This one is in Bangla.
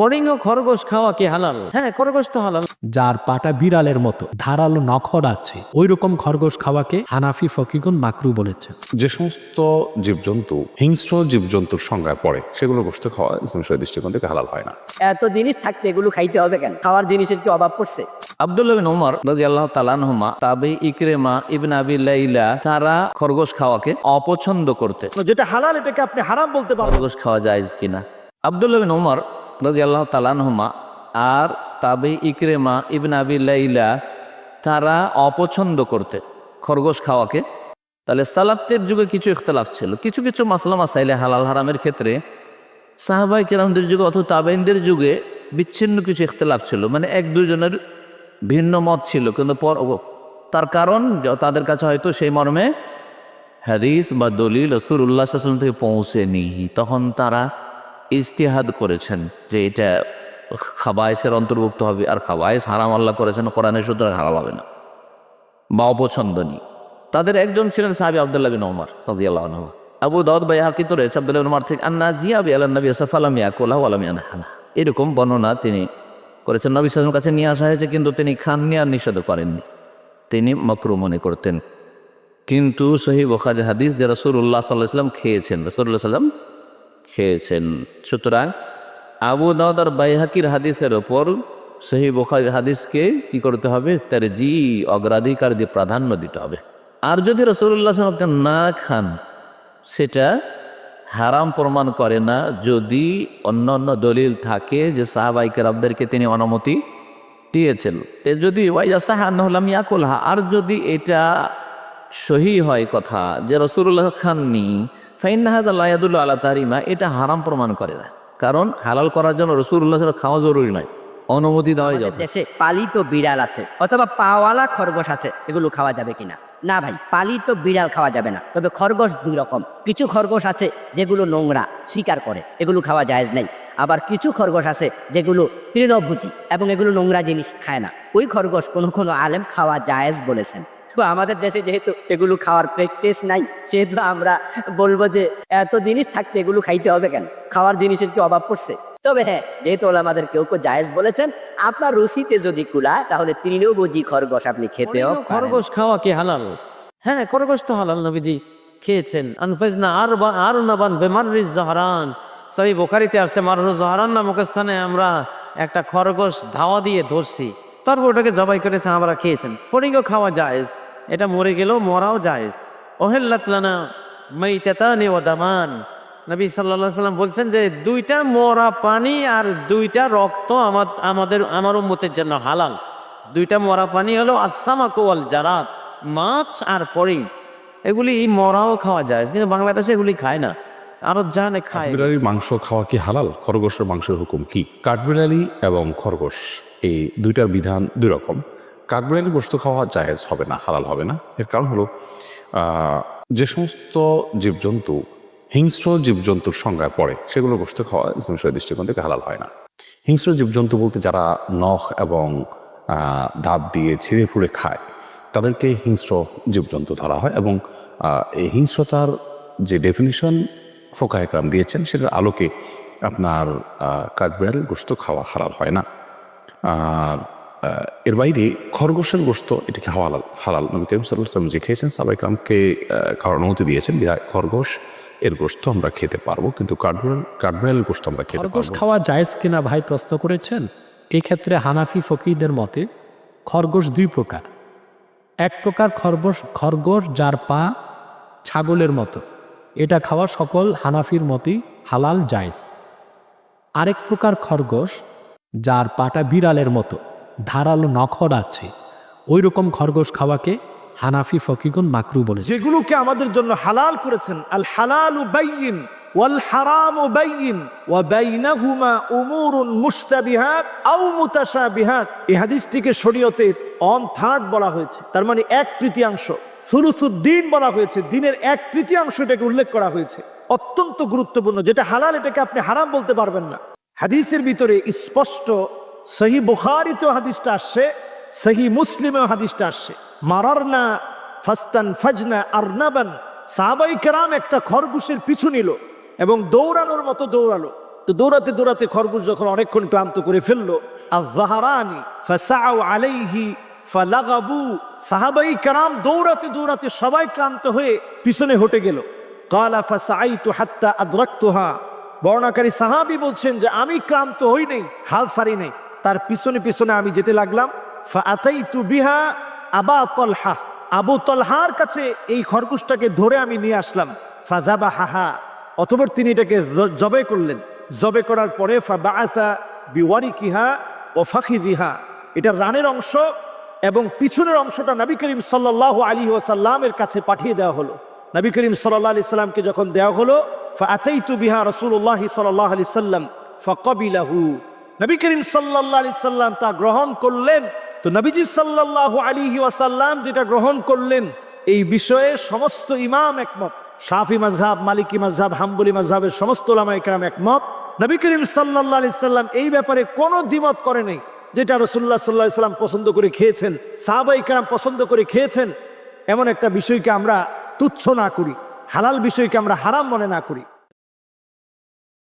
ফড়িং ও খরগোশ খাওয়া কি হালাল? হ্যাঁ খরগোশ তো হালাল। যার পাটা বিড়ালের মতো ধারালো নখর আছে ওই রকম খরগোশ খাওয়াকে হানাফি ফকিগুন মাকরু বলেছেন। যে সমস্ত জীবজন্তু হিংস্র জীবজন্তুর সংজ্ঞায় পড়ে সেগুলো গোস্ত খাওয়া ইসলাম দৃষ্টিকোণ থেকে হালাল হয় না। এত জিনিস থাকতে এগুলো খাইতে হবে কেন? খাওয়ার জিনিসের কি অভাব পড়ছে? আব্দুল্লাহ বিন ওমর রাজি আল্লাহ তালানহমা তাবে ইকরেমা ইবন আবি লাইলা তারা খরগোশ খাওয়াকে অপছন্দ করতে যেটা হালাল এটাকে আপনি হারাম বলতে পারেন খরগোশ খাওয়া যায় কিনা? আব্দুল্লাহ বিন ওমর রাজি আল্লাহ তালানহমা আর তাবে ইকরেমা ইবন আবি লাইলা তারা অপছন্দ করতে খরগোশ খাওয়াকে। তাহলে সালাফতের যুগে কিছু ইখতলাফ ছিল, কিছু কিছু মাসলা মাসাইলে হালাল হারামের ক্ষেত্রে সাহাবাই কেরামদের যুগে অথবা তাবেইনদের যুগে বিচ্ছিন্ন কিছু ইখতলাফ ছিল মানে এক দুজনের ভিন্ন মত ছিল, কিন্তু পর তার কারণ তাদের কাছে হয়তো সেই মর্মে হাদিস বা দলিল রসুল উল্লাহাম থেকে পৌঁছেনি। তখন তারা ইজতিহাদ করেছেন যে এটা খাবায়েসের অন্তর্ভুক্ত হবে, আর খাবায়েস হারাম আল্লাহ করেছেন, কোরআনের সুতরাং হারাম হবে না। বা অপছন্দনীয়। তাদের একজন ছিলেন সাহাবি আবদুল্লাহ বিন ওমর রাজিয়াল্লাহ আনহু। আবু দাউদ ভাই হাকিত রয়েছে, আবদুল্লাহ বিন ওমর থেকে, আন্না জিয়া বি আল্লাহ নবী আসাফ সাফালাম ইয়াকুল্লাহ আলাম ইয়ানহানা। এরকম বর্ণনা তিনি করেছেন। নবী সালামের কাছে নিয়ে আসা হয়েছে, কিন্তু তিনি খাননি আর নিষেধ করেননি। তিনি মকরু মনে করতেন। কিন্তু সহি বখারি হাদিস যে রসুল্লাহ সাল্লাহ সাল্লাম খেয়েছেন রসুল্লাহ সাল্লাম খেয়েছেন। সুতরাং আবু দাউদ আর বাইহাকির হাদিসের ওপর সহি বখারির হাদিসকে কি করতে হবে? তার জি অগ্রাধিকার দিয়ে প্রাধান্য দিতে হবে। আর যদি রসুল্লাহ আপনি না খান, সেটা হারাম প্রমাণ করে না যদি অন্য অন্য দলিল থাকে যে সাহাবাইকের আবদেরকে তিনি অনুমতি দিয়েছেন। যদি ওয়াইজাসাহান্লাম ইয়াকুলহা, আর যদি এটা সহি হয় কথা যে রসুল্লাহ খাননি ফাইনাহাদুল্লাহ আল্লাহ তারিমা এটা হারাম প্রমাণ করে না। কারণ হালাল করার জন্য রসুল্লাহ খাওয়া জরুরি নয় অনুমতি দেওয়াই আমাদের যথেষ্ট। দেশে পালিত বিড়াল আছে অথবা পাওয়ালা খরগোশ আছে এগুলো খাওয়া যাবে কিনা? না ভাই পালিত বিড়াল খাওয়া যাবে না তবে খরগোশ দুই রকম। কিছু খরগোশ আছে যেগুলো নোংরা শিকার করে এগুলো খাওয়া জায়েজ নাই। আবার কিছু খরগোশ আছে যেগুলো তৃণভোজী এবং এগুলো নোংরা জিনিস খায় না। ওই খরগোশ কোনো কোনো আলেম খাওয়া জায়েজ বলেছেন। তো আমাদের দেশে যেহেতু এগুলো খাওয়ার প্র্যাকটিস নাই সেহেতু আমরা বলব যে এত জিনিস থাকতে এগুলো খাইতে হবে কেন? খাওয়ার জিনিসের কি অভাব পড়ছে? তবে হ্যাঁ যেহেতু আমাদের কেউ কেউ জায়েজ বলেছেন আপনার রুচিতে যদি কুলায় তাহলে তিনিও বুঝি খরগোশ আপনি খেতেও খরগোশ খাওয়া কি হালাল? হ্যাঁ খরগোশ তো হালাল নবীজি খেয়েছেন। আনফাজনা আর বা আর নাবান বেমারিস জহরান। সহি বোখারিতে আসছে মারুর জহরান নামক স্থানে আমরা একটা খরগোশ ধাওয়া দিয়ে ধরছি। তারপর ওটাকে জবাই করেছে আমরা খেয়েছেন। ফড়িংও খাওয়া জায়েজ, এটা মরে গেলেও মরাও জায়েজ। ওহেল্লাতলানা মাইতাতানি ও দামান। নবী সাল্লাহ সাল্লাম বলছেন যে, দুইটা মরা পানি আর দুইটা রক্ত আমার, আমাদের, আমার উম্মতের জন্য হালাল। দুইটা মরা পানি হলো আসামা কোয়াল জারাত, মাছ আর ফড়িং। এগুলি মরাও খাওয়া যায় কিন্তু বাংলাদেশে এগুলি খায় না। আরব জাহানে খায়। কাঠবিড়ালির মাংস খাওয়া কি হালাল? খরগোশের মাংসের হুকুম কি? কাঠবিড়ালি এবং খরগোশ, এই দুইটার বিধান দুই রকম কাঠবিড়ালি গোস্ত খাওয়া জায়েজ হবে না, হালাল হবে না। এর কারণ হলো যে সমস্ত জীবজন্তু, হিংস্র জীবজন্তুর সংজ্ঞায় পড়ে, সেগুলো গোস্ত খাওয়া ইসলাম শরীর দৃষ্টিকোণ থেকে হালাল হয় না। হিংস্র জীবজন্তু বলতে যারা নখ এবং দাঁত দিয়ে ছিঁড়ে ফুড়ে খায়, তাদেরকে হিংস্র জীবজন্তু ধরা হয় এবং এই হিংস্রতার যে ডেফিনিশন ফোকা একরাম দিয়েছেন সেটার আলোকে আপনার কাঠবিড়াল গোস্ত খাওয়া হালাল হয় না। আর এর বাইরে খরগোশের গোস্ত এটাকে হালাল হালাল। নবী করিম সাল্লাম যে খেয়েছেন সাবাইকরামকে খাওয়ার অনুমতি দিয়েছেন খরগোশ এর গোস্ত আমরা খেতে পারব কিন্তু কাঠবিড়াল কাঠবিড়াল গোস্ত আমরা খেতে খরগোশ পারব। খাওয়া জায়েজ কিনা ভাই প্রশ্ন করেছেন? এই ক্ষেত্রে হানাফি ফকিরদের মতে খরগোশ দুই প্রকার। এক প্রকার খরগোশ খরগোশ যার পা ছাগলের মতো। এটা খাওয়া সকল হানাফির মতই হালাল জায়েজ। আরেক প্রকার খরগোশ, যার পাটা বিড়ালের মতো, ধারালো নখর আছে ওই রকম খরগোশ খাওয়াকে হানাফি ফকিগুন মাকরু বলে যেগুলোকে আমাদের জন্য হালাল করেছেন, আল হালাল বাইয়িন, ওয়াল হারাম বাইয়িন, ওয়া বাইনাহুমা উমুরুন মুশতাবিহাত আও মুতাশাবিহাত। এই হাদিসটিকে শরীয়তের অন থার্ড বলা হয়েছে, তার মানে এক তৃতীয়াংশ। সুলুসুদ্দিন বলা হয়েছে, দিনের এক তৃতীয়াংশ এটাকে উল্লেখ করা হয়েছে। অত্যন্ত গুরুত্বপূর্ণ, যেটা হালাল, এটাকে আপনি হারাম বলতে পারবেন না। হাদিসের ভিতরে স্পষ্ট, সহি বুখারিতেও হাদিসটা আসছে, সহি মুসলিমেও হাদিসটা আসছে। মারারনা ফাস্তান ফাজনা আরনাবান, সাহাবাই কেরাম একটা খরগোশের পিছু নিল এবং দৌড়ানোর মতো দৌড়ালো। তো দৌড়াতে দৌড়াতে খরগোশ যখন অনেকক্ষণ ক্লান্ত করে ফেলল আর জাহারানি ফাসাউ আলাইহি ফালাগাবু, সাহাবাই কারাম দৌড়াতে দৌড়াতে সবাই ক্লান্ত হয়ে পিছনে হটে গেল। কালা ফাসাইতু হাত্তা আদরাক্তুহা। বর্ণাকারী সাহাবি বলছেন যে, আমি ক্লান্ত হই নাই, হাল সারি নাই, তার পিছনে পিছনে আমি যেতে লাগলাম। ফাআতাইতু বিহা আবা তলহা, আবু তলহার কাছে এই খরগোশটাকে ধরে আমি নিয়ে আসলাম। ফাজাবা হাহা অতপর তিনি এটাকে জবে করলেন। জবে করার পরে ফা ফাবাআসা বিওয়ারিকিহা ও ফাখিদিহা এটা রানের অংশ। এবং পিছনের অংশটা নবী করিম সাল্লাহ আলী ওয়াসাল্লামের কাছে পাঠিয়ে দেওয়া হলো। নবী করিম সাল্লাহ আলি সাল্লামকে যখন দেওয়া হলো ফাতাইতু বিহা রসুল্লাহ সাল্লাহ আলি সাল্লাম ফকবিলাহু। নবী করিম সাল্লাহ আলি সাল্লাম তা গ্রহণ করলেন। তো নবীজি সাল্লাহ আলী ওয়াসাল্লাম যেটা গ্রহণ করলেন, এই বিষয়ে সমস্ত ইমাম একমত। শাফি মাজহাব মালিকি মাজহাব হাম্বলি মাজহাবের সমস্ত ওলামা একরাম একমত। নবী করিম সাল্লাহ আলি সাল্লাম এই ব্যাপারে কোনো দ্বিমত করে নেই। যেটা রসুল্লাহ সাল্লাহ সাল্লাম পছন্দ করে খেয়েছেন, সাহাবাই কারাম পছন্দ করে খেয়েছেন, এমন একটা বিষয়কে আমরা তুচ্ছ না করি, হালাল বিষয়কে আমরা হারাম মনে না করি।